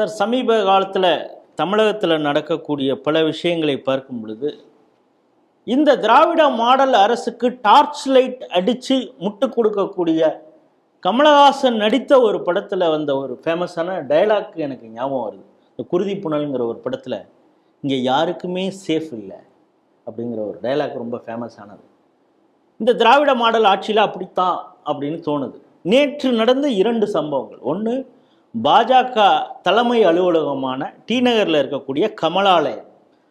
Sir சமீப காலத்தில் தமிழகத்தில் நடக்கக்கூடிய பல விஷயங்களை பார்க்கும் பொழுது இந்த திராவிட மாடல் அரசுக்கு டார்ச் லைட் அடித்து முட்டு கொடுக்கக்கூடிய கமலஹாசன் நடித்த ஒரு படத்தில் வந்த ஒரு ஃபேமஸான டயலாக் எனக்கு ஞாபகம் வருது. இந்த குருதி புனல்ங்கிற ஒரு படத்தில் இங்கே யாருக்குமே சேஃப் இல்லை அப்படிங்கிற ஒரு டயலாக் ரொம்ப ஃபேமஸானது இந்த திராவிட மாடல் ஆட்சியில் அப்படித்தான் அப்படின்னு தோணுது. நேற்று நடந்த இரண்டு சம்பவங்கள். ஒன்று பாஜக தலைமை அலுவலகமான டி நகரில் இருக்கக்கூடிய கமலாலயம்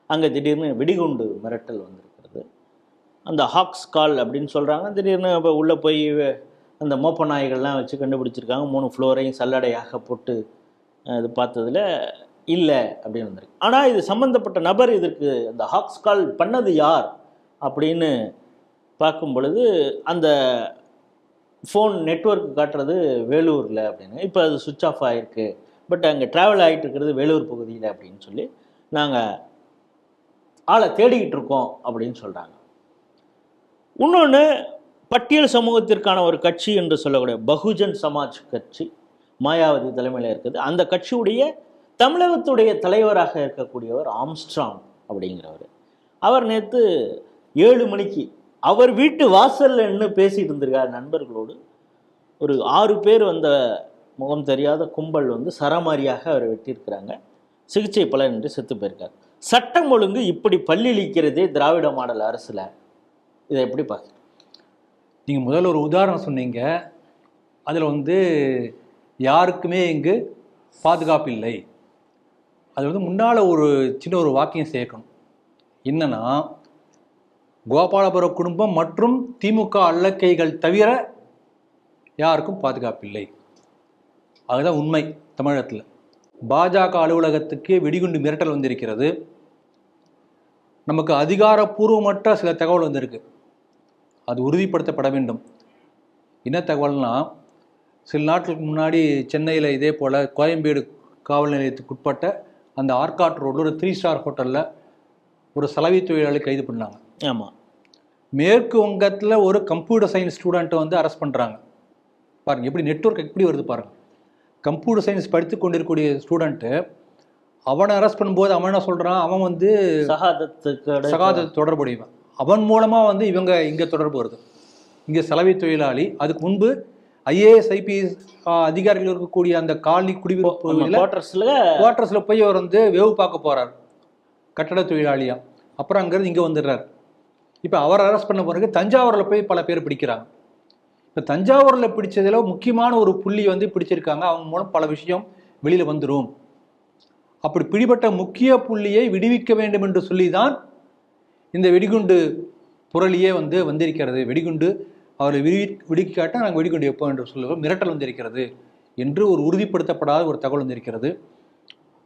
அங்கே திடீர்னு வெடிகுண்டு மிரட்டல் வந்திருக்கிறது. அந்த ஹாக்ஸ் கால் அப்படின்னு சொல்கிறாங்க திடீர்னு இப்போ உள்ளே போய் அந்த மோப்ப நாய்கள்லாம் வச்சு கண்டுபிடிச்சிருக்காங்க. மூணு ஃப்ளோரையும் சல்லடையாக போட்டு இது பார்த்ததுல இல்லை அப்படின்னு வந்திருக்கு. ஆனால் இது சம்மந்தப்பட்ட நபர் இதற்கு அந்த ஹாக்ஸ் கால் பண்ணது யார் அப்படின்னு பார்க்கும் பொழுது அந்த ஃபோன் நெட்வொர்க் காட்டுறது வேலூரில் அப்படின்னு. இப்போ அது சுவிட்ச் ஆஃப் ஆகிருக்கு பட் அங்கே ட்ராவல் ஆகிட்டு இருக்கிறது வேலூர் பகுதியில் அப்படின்னு சொல்லி நாங்கள் ஆளை தேடிக்கிட்டு இருக்கோம் அப்படின்னு சொல்கிறாங்க இன்னொன்று பட்டியல் சமூகத்திற்கான ஒரு கட்சி என்று சொல்லக்கூடிய பகுஜன் சமாஜ் கட்சி மாயாவதி தலைமையில் இருக்குது. அந்த கட்சியுடைய தமிழகத்துடைய தலைவராக இருக்கக்கூடியவர் ஆம்ஸ்ட்ராங் அப்படிங்கிறவர். அவர் நேற்று ஏழு மணிக்கு அவர் வீட்டு வாசல்ல நின்று பேசிட்டு இருந்திருக்கார் நண்பர்களோடு. ஒரு ஆறு பேர் வந்த முகம் தெரியாத கும்பல் வந்து சரமாரியாக அவர் வெட்டியிருக்கிறாங்க. சிகிச்சை பலனின்றி செத்து போயிருக்கார். சட்டம் ஒழுங்கு இப்படி பல்லிழிக்கிறதே திராவிட மாடல் அரசில். இதை எப்படி பார்க்க? நீங்கள் முதல்ல ஒரு உதாரணம் சொன்னீங்க. அதில் வந்து யாருக்குமே இங்கு பாதுகாப்பு இல்லை. அது வந்து முன்னால் ஒரு சின்ன ஒரு வாக்கியம் சேர்க்கணும். என்னென்னா கோபாலபுர குடும்பம் மற்றும் திமுக அல்லக்கைகள் தவிர யாருக்கும் பாதுகாப்பு இல்லை அதுதான் உண்மை தமிழகத்தில். பாஜக அலுவலகத்துக்கே வெடிகுண்டு மிரட்டல் வந்திருக்கிறது. நமக்கு அதிகாரப்பூர்வமற்ற சில தகவல் வந்திருக்கு. அது உறுதிப்படுத்தப்பட வேண்டும். என்ன தகவல்னா சில நாட்களுக்கு முன்னாடி சென்னையில் இதே போல் கோயம்பேடு காவல் நிலையத்துக்கு உட்பட்ட அந்த ஆர்காட் ரோடில் ஒரு த்ரீ ஸ்டார் ஹோட்டலில் ஒரு சலவை தொழிலாளி கைது பண்ணாங்க. ஆமாம் மேற்கு வங்கத்தில் ஒரு கம்ப்யூட்டர் சயின்ஸ் ஸ்டூடெண்ட்டை வந்து அரெஸ்ட் பண்ணுறாங்க பாருங்க எப்படி நெட்வொர்க் எப்படி வருது பாருங்க. கம்ப்யூட்டர் சயின்ஸ் படித்து கொண்டிருக்கக்கூடிய ஸ்டூடெண்ட்டு அவனை அரெஸ்ட் பண்ணும்போது அவன் என்ன சொல்கிறான் அவன் வந்து சகாதத்துக்கு சகாத தொடர்புடையவன். அவன் மூலமாக வந்து இவங்க இங்கே தொடர்பு வருது. இங்கே சலவை தொழிலாளி அதுக்கு முன்பு ஐஏஎஸ் ஐபிஎஸ் அதிகாரிகள் இருக்கக்கூடிய அந்த காலனி குடியிருப்பு குவார்டர்ஸ்ல குவார்டர்ஸில் போய் அவர் வந்து வேவு பார்க்க போறார். கட்டட தொழிலாளியா. அப்புறம் அங்கேருந்து இங்கே வந்துடுறார். இப்போ அவர் அரெஸ்ட் பண்ண பிறகு தஞ்சாவூரில் போய் பல பேர் பிடிக்கிறாங்க. இப்போ தஞ்சாவூரில் பிடிச்சதில் முக்கியமான ஒரு புள்ளி வந்து பிடிச்சிருக்காங்க. அவங்க மூலம் பல விஷயம் வெளியில் வந்துடும் அப்படி பிடிபட்ட முக்கிய புள்ளியை விடுவிக்க வேண்டும் என்று சொல்லி தான் இந்த வெடிகுண்டு புரளியே வந்து வந்திருக்கிறது. வெடிகுண்டு அவரை விடுவி விடுக்காட்டால் நாங்கள் வெடிகுண்டு எப்போ என்று சொல்லுவோம். மிரட்டல் வந்திருக்கிறது என்று ஒரு உறுதிப்படுத்தப்படாத ஒரு தகவல் வந்திருக்கிறது.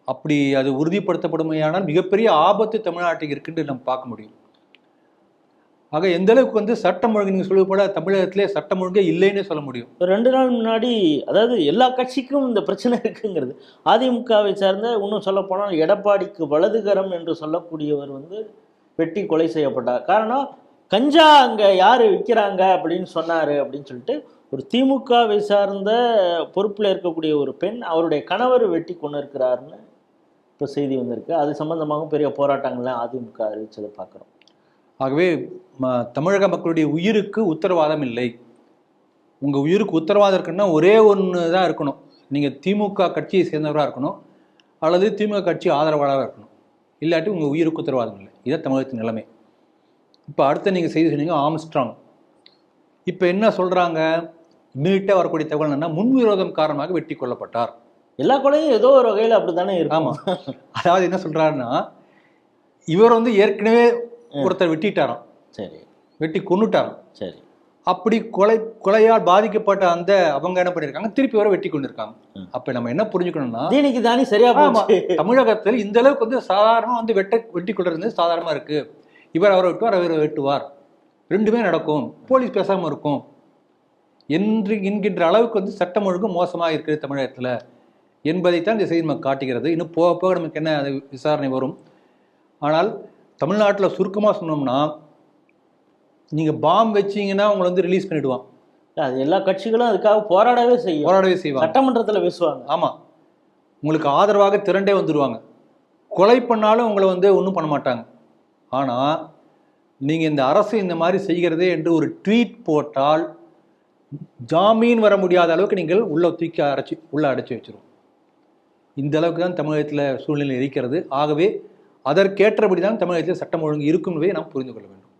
அப்படி அது உறுதிப்படுத்தப்படுமையானால் மிகப்பெரிய ஆபத்து தமிழ்நாட்டுக்கு இருக்குன்னு நம்ம பார்க்க முடியும். ஆக எந்த அளவுக்கு வந்து சட்டம் ஒழுங்கு நீங்கள் சொல்லுவது போல தமிழகத்திலே சட்டம் ஒழுங்கே இல்லைன்னே சொல்ல முடியும். ரெண்டு நாள் முன்னாடி அதாவது எல்லா கட்சிக்கும் இந்த பிரச்சனை இருக்குங்கிறது. அதிமுகவை சார்ந்த இன்னும் சொல்ல போனால் எடப்பாடிக்கு வலதுகரம் என்று சொல்லக்கூடியவர் வந்து வெட்டி கொலை செய்யப்பட்டார். காரணம் கஞ்சா அங்கே யார் விற்கிறாங்க அப்படின்னு சொன்னார் அப்படின்னு சொல்லிட்டு ஒரு திமுகவை சார்ந்த பொறுப்பில் இருக்கக்கூடிய ஒரு பெண் அவருடைய கணவர் வெட்டி கொண்டு இருக்கிறாருன்னு இப்போ செய்தி வந்திருக்கு. அது சம்மந்தமாகவும் பெரிய போராட்டங்கள்லாம் அதிமுக அறிவிச்சதை பார்க்குறோம். ஆகவே ம- தமிழக மக்களுடைய உயிருக்கு உத்தரவாதம் இல்லை. உங்கள் உயிருக்கு உத்தரவாதம் இருக்குன்னா ஒரே ஒன்று தான் இருக்கணும். நீங்கள் திமுக கட்சியை சேர்ந்தவராக இருக்கணும் அல்லது திமுக கட்சி ஆதரவாளராக இருக்கணும். இல்லாட்டி உங்கள் உயிருக்கு உத்தரவாதம் இல்லை. இதான் தமிழகத்தின் நிலைமை. இப்போ அடுத்து நீங்கள் செய்தி சொன்னீங்க ஆம்ஸ்ட்ராங். இப்போ என்ன சொல்கிறாங்க இம்மீடியட்டாக வரக்கூடிய தகவல் என்னன்னா முன்விரோதம் காரணமாக வெட்டி கொல்லப்பட்டார். எல்லா கொலையும் ஏதோ ஒரு வகையில் அப்படி தானே ஆமாம் அதாவது என்ன சொல்கிறாருன்னா இவர் வந்து ஏற்கனவே ஒருத்தர் வெட்டிட்டாராம். சரி. வெட்டி கொன்னுட்டாராம். சரி. அப்படி கொலை கொலையால் பாதிக்கப்பட்ட அந்த அவங்க என்ன பண்ணிருக்காங்க? திருப்பி வர வெட்டி கொண்டிருக்காங்க ம். அப்ப நம்ம என்ன புரிஞ்சுக்கணும்னா தீனிக்கு தானி சரியா தமிழகத்தில் இந்த அளவுக்கு வந்து சாதாரணமா வந்து வெட்ட வெட்டி கொள்றது சாதாரணமா இருக்கு. இவர் அவரை வெட்டுவார் அவர் வெட்டுவார். ரெண்டுமே நடக்கும். போலீஸ் பேசாம இருக்கும். என்று என்கின்ற அளவுக்கு வந்து சட்டம் ஒழுங்கு மோசமா இருக்குது தமிழகத்துல. என்பதைத்தான் இந்த செய்தி நமக்கு காட்டுகிறது. இன்னும் போக போக நமக்கு என்ன விசாரணை வரும். ஆனால் தமிழ்நாட்டில் சுருக்கமாக சொன்னோம்னா நீங்கள் பாம் வச்சீங்கன்னா உங்களை வந்து ரிலீஸ் பண்ணிடுவான் அது எல்லா கட்சிகளும் அதுக்காக போராடவே செய்யும். போராடவே செய்வாங்க. சட்டமன்றத்துல பேசுவாங்க. ஆமாம் உங்களுக்கு ஆதரவாக திரண்டே வந்துடுவாங்க கொலை பண்ணாலும் உங்களை வந்து ஒன்றும் பண்ண மாட்டாங்க. ஆனால் நீங்கள் இந்த அரசு இந்த மாதிரி செய்கிறதே என்று ஒரு ட்வீட் போட்டால் ஜாமீன் வர முடியாத அளவுக்கு நீங்கள் உள்ள தூக்கி அடைச்சி உள்ள அடைச்சி வச்சிரும் இந்த அளவுக்கு தான் தமிழகத்தில் சூழ்நிலை இருக்கிறது. ஆகவே அதற்கேற்றபடி தான் தமிழகத்தில் சட்டம் ஒழுங்கு இருக்கும் என்பதை நாம் புரிந்து கொள்ள வேண்டும்.